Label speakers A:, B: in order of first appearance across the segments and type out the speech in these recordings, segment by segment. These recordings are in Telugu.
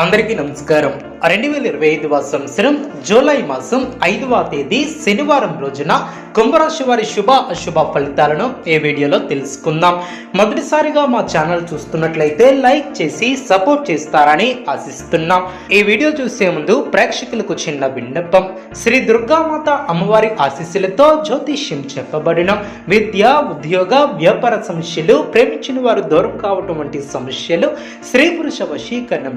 A: అందరికీ నమస్కారం. రెండు వేల ఇరవై ఐదవ సంవత్సరం జూలై మాసం ఐదవ తేదీ శనివారం రోజున కుంభరాశి వారి శుభ అశుభ ఫలితాలను ఈ వీడియోలో తెలుసుకుందాం. మొదటిసారిగా మా ఛానల్ చూస్తున్నట్లయితే లైక్ చేసి సపోర్ట్ చేస్తారని ఆశిస్తున్నాం. ఈ వీడియో చూసే ముందు ప్రేక్షకులకు చిన్న విన్నపం. శ్రీ దుర్గామాత అమ్మవారి ఆశీస్సులతో జ్యోతిష్యం చెప్పబడిన విద్య ఉద్యోగ వ్యాపార సమస్యలు ప్రేమించిన వారు దూరం కావటం వంటి సమస్యలు స్త్రీ పురుష వశీకరణం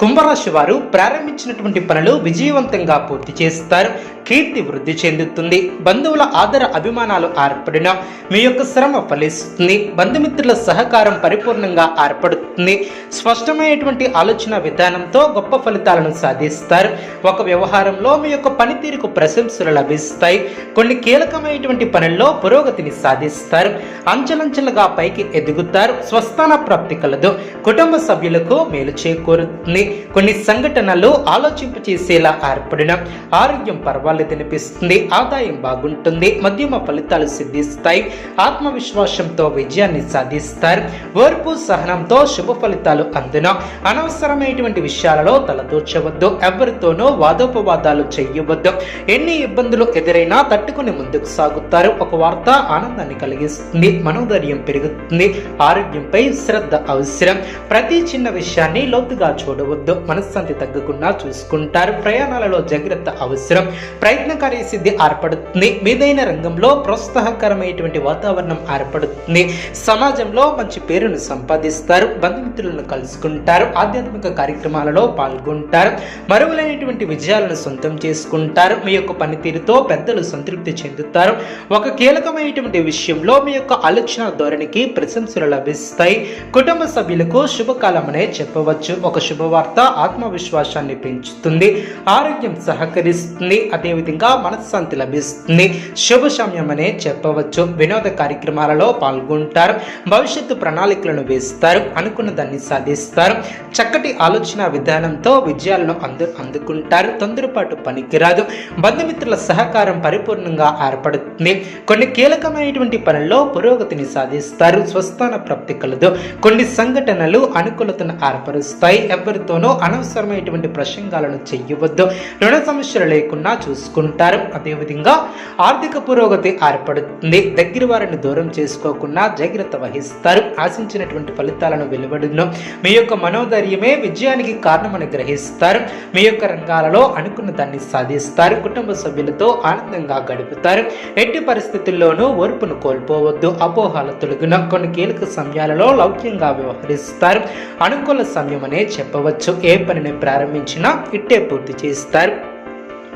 A: కుంభరాశి వారు ప్రారంభించినటువంటి పనులు విజయవంతంగా పూర్తి చేస్తారు. కీర్తి వృద్ధి చెందుతుంది. బంధువుల ఆదర అభిమానాలు ఏర్పడిన మీ యొక్క శ్రమ ఫలిస్తుంది. బంధుమిత్రుల సహకారం పరిపూర్ణంగా ఏర్పడుతుంది. స్పష్టమైనటువంటి ఆలోచన విధానంతో గొప్ప ఫలితాలను సాధిస్తారు. ఒక వ్యవహారంలో మీ యొక్క పనితీరుకు ప్రశంసలు లభిస్తాయి. కొన్ని కీలకమైనటువంటి పనుల్లో పురోగతిని సాధిస్తారు. అంచెలంచెలుగా పైకి ఎదుగుతారు. స్వస్థాన ప్రాప్తి కలదు. కుటుంబ సభ్యులకు మేలు చేకూరుతుంది. కొన్ని సంఘటనలు ఆలోచింప చేసేలా ఏర్పడిన ఆరోగ్యం పర్వాలేదనిపిస్తుంది ఆదాయం బాగుంటుంది మధ్యమ ఫలితాలు సిద్ధిస్తాయి ఆత్మవిశ్వాసంతో విజయాన్ని సాధిస్తారు ఓర్పు సహనంతో శుభ ఫలితాలు అందున అనవసరమైనటువంటి విషయాలలో తలదూర్చవద్దు ఎవరితోనూ వాదోపవాదాలు చేయవద్దు ఎన్ని ఇబ్బందులు ఎదురైనా తట్టుకుని ముందుకు సాగుతారు ఒక వార్త ఆనందాన్ని కలిగిస్తుంది మనోధైర్యం పెరుగుతుంది ఆరోగ్యంపై శ్రద్ధ అవసరం ప్రతి చిన్న విషయాన్ని లోతుగా చూడవచ్చు చూడవద్దు మనశ్శాంతి తగ్గకుండా చూసుకుంటారు. ప్రయాణాలలో జాగ్రత్త అవసరం. ప్రయత్నకారి సిద్ధి ఏర్పడుతుంది. మీదైన రంగంలో ప్రోత్సాహకరమైనటువంటి వాతావరణం ఏర్పడుతుంది. సమాజంలో మంచి పేరును సంపాదిస్తారు. బంధుమిత్రులను కలుసుకుంటారు. ఆధ్యాత్మిక కార్యక్రమాలలో పాల్గొంటారు. మరువులైనటువంటి విజయాలను సొంతం చేసుకుంటారు. మీ యొక్క పనితీరుతో పెద్దలు సంతృప్తి చెందుతారు. ఒక కీలకమైనటువంటి విషయంలో మీ యొక్క ఆలోచన ధోరణికి ప్రశంసలు లభిస్తాయి. కుటుంబ సభ్యులకు శుభకాలమనే చెప్పవచ్చు. ఒక శుభవార్త ఆత్మవిశ్వాసాన్ని పెంచుతుంది ఆరోగ్యం సహకరిస్తుంది అదేవిధంగా మనశ్శాంతి లభిస్తుంది. శుభ అనే చెప్పవచ్చు. వినోద కార్యక్రమాలలో పాల్గొంటారు. భవిష్యత్తు ప్రణాళికలను వేస్తారు. అనుకున్న దాన్ని సాధిస్తారు. చక్కటి ఆలోచన విధానంతో విజయాలను అందు అందుకుంటారు. తొందరపాటు పనికిరాదు. బంధుమిత్రుల సహకారం పరిపూర్ణంగా ఏర్పడుతుంది. కొన్ని కీలకమైనటువంటి పనుల్లో పురోగతిని సాధిస్తారు. స్వస్థాన ప్రాప్తి కలదు. కొన్ని సంఘటనలు అనుకూలతను ఏర్పరుస్తాయి. ఎవరితో ఎవరితోనూ అనవసరమైనటువంటి ప్రసంగాలను చెయ్యవద్దు రుణ సమస్యలు లేకుండా చూసుకుంటారు. అదేవిధంగా ఆర్థిక పురోగతి ఏర్పడుతుంది. దగ్గర వారిని దూరం చేసుకోకుండా జాగ్రత్త వహిస్తారు. ఆశించినటువంటి ఫలితాలను వెలువడును. మీ యొక్క మనోధైర్యమే విజయానికి కారణమని గ్రహిస్తారు. మీ యొక్క రంగాలలో అనుకున్న దాన్ని సాధిస్తారు. కుటుంబ సభ్యులతో ఆనందంగా గడుపుతారు. ఎట్టి పరిస్థితుల్లోనూ ఓర్పును కోల్పోవద్దు. అపోహాల తొలగిన. కొన్ని కీలక సమయాలలో లౌక్యంగా వ్యవహరిస్తారు. అనుకూల సమయం అనే చెప్పవచ్చు. ఏ పనిని ప్రారంభించినా ఇట్టే పూర్తి చేస్తారు.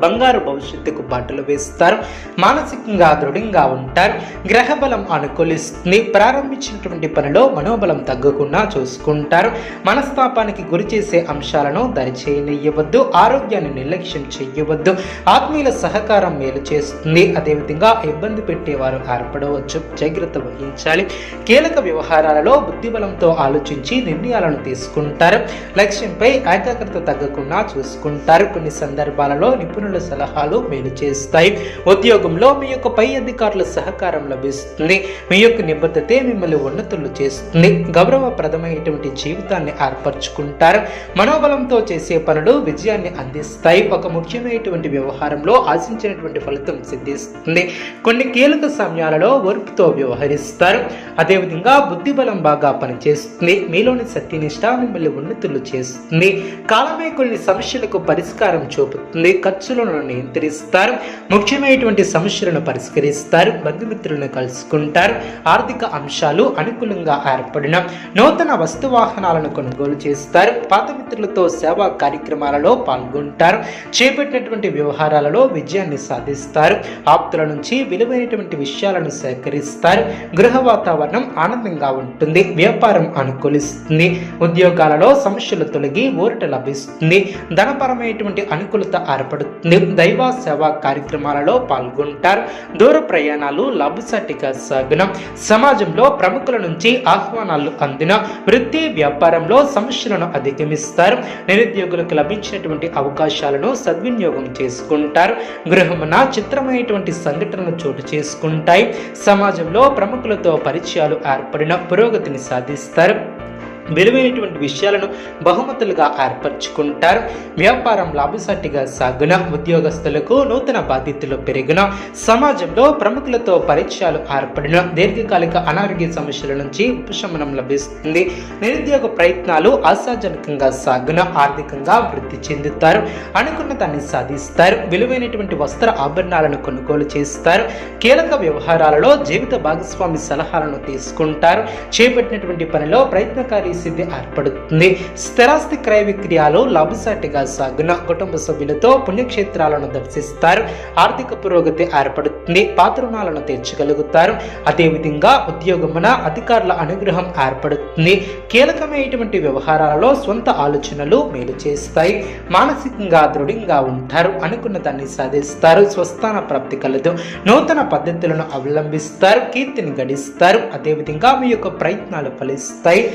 A: బంగారు భవిష్యత్తుకు బాటలు వేస్తారు. మానసికంగా దృఢంగా ఉంటారు. గ్రహబలం అనుకూలిస్తుంది. ప్రారంభించినటువంటి పనిలో మనోబలం తగ్గకుండా చూసుకుంటారు. మనస్తాపానికి గురి చేసే అంశాలను దరిచేయనివ్వద్దు ఆరోగ్యాన్ని నిర్లక్ష్యం చేయవద్దు ఆత్మీయుల సహకారం మేలు చేస్తుంది. అదేవిధంగా ఇబ్బంది పెట్టేవారు ఏర్పడవచ్చు. జాగ్రత్త వహించాలి. కీలక వ్యవహారాలలో బుద్ధిబలంతో ఆలోచించి నిర్ణయాలను తీసుకుంటారు. లక్ష్యంపై ఏకాగ్రత తగ్గకుండా చూసుకుంటారు. కొన్ని సందర్భాలలో నిపుణులు సలహాలు మేలు చేస్తాయి. ఉద్యోగంలో మీ యొక్క పై అధికారుల సహకారం లభిస్తుంది. మీ యొక్క నిబద్ధతే మిమ్మల్ని ఉన్నతులు చేస్తుంది. గౌరవప్రదమైనటువంటి జీవితాన్ని ఏర్పరచుకుంటారు. మనోబలంతో చేసే పనులు విజయాన్ని అందిస్తాయి. ఒక ముఖ్యమైనటువంటి వ్యవహారంలో ఆశించినటువంటి ఫలితం సిద్ధిస్తుంది. కొన్ని కీలక సమయాలలో ఓర్పుతో వ్యవహరిస్తారు. అదేవిధంగా బుద్ధిబలం బాగా పనిచేస్తుంది. మీలోని సత్యనిష్ట మిమ్మల్ని ఉన్నతులు చేస్తుంది. కాలమే కొన్ని సమస్యలకు పరిష్కారం చూపుతుంది. ఖర్చులను నియంత్రిస్తారు ముఖ్యమైనటువంటి సమస్యలను పరిష్కరిస్తారు బంధుమిత్రులను కలుసుకుంటారు ఆర్థిక అంశాలు అనుకూలంగా ఏర్పడిన నూతన వస్తు వాహనాలను కొనుగోలు చేస్తారు పాత మిత్రులతో సేవా కార్యక్రమాలలో పాల్గొంటారు చేపట్టినటువంటి వ్యవహారాలలో విజయాన్ని సాధిస్తారు ఆప్తుల నుంచి విలువైనటువంటి విషయాలను సేకరిస్తారు గృహ వాతావరణం ఆనందంగా ఉంటుంది వ్యాపారం అనుకూలిస్తుంది ఉద్యోగాలలో సమస్యలు తొలగి ఊరట లభిస్తుంది ధనపరమైనటువంటి అనుకూలత ఏర్పడుతుంది. నిర్దైవ సేవ సేవా కార్యక్రమాలలో పాల్గొంటారు. దూర ప్రయాణాలు లాభసాటిగా సాగిన సమాజంలో ప్రముఖుల నుంచి ఆహ్వానాలు అందిన వృత్తి వ్యాపారంలో సమస్యలను అధిగమిస్తారు. నిరుద్యోగులకు లభించినటువంటి అవకాశాలను సద్వినియోగం చేసుకుంటారు. గృహమున చిత్రమైనటువంటి సంఘటనలు చోటు చేసుకుంటాయి. సమాజంలో ప్రముఖులతో పరిచయాలు ఏర్పడిన పురోగతిని సాధిస్తారు. విలువైనటువంటి విషయాలను బహుమతులుగా ఏర్పరచుకుంటారు. వ్యాపారం లాభసాటిగా సాగున ఉద్యోగస్తులకు నూతన బాధ్యతలు పెరిగిన సమాజంలో ప్రముఖులతో పరిచయాలు ఏర్పడిన దీర్ఘకాలిక అనారోగ్య సమస్యల నుంచి ఉపశమనం లభిస్తుంది. నిరుద్యోగ ప్రయత్నాలు ఆశాజనకంగా సాగున ఆర్థికంగా వృద్ధి చెందుతారు. అనుకున్న దాన్ని సాధిస్తారు. విలువైనటువంటి వస్త్ర ఆభరణాలను కొనుగోలు చేస్తారు. కీలక వ్యవహారాలలో జీవిత భాగస్వామి సలహాలను తీసుకుంటారు. చేపట్టినటువంటి పనిలో ప్రయత్నకారి పరిస్థితి ఏర్పడుతుంది. స్థిరాస్తి క్రయ విక్రయాలు లాభసాటిగా సాగున కుటుంబ సభ్యులతో పుణ్యక్షేత్రాలను దర్శిస్తారు. ఆర్థిక పురోగతి ఏర్పడుతుంది. పాత రుణాలను తీర్చగలుగుతారు. అదేవిధంగా ఉద్యోగమున అధికారుల అనుగ్రహం ఏర్పడుతుంది. కీలకమైనటువంటి వ్యవహారాలలో సొంత ఆలోచనలు మేలు చేస్తాయి. మానసికంగా దృఢంగా ఉంటారు. అనుకున్న దాన్ని సాధిస్తారు. స్వస్థాన ప్రాప్తి కలదు. నూతన పద్ధతులను అవలంబిస్తారు. కీర్తిని గడిస్తారు. అదేవిధంగా మీ యొక్క ప్రయత్నాలు ఫలిస్తాయి.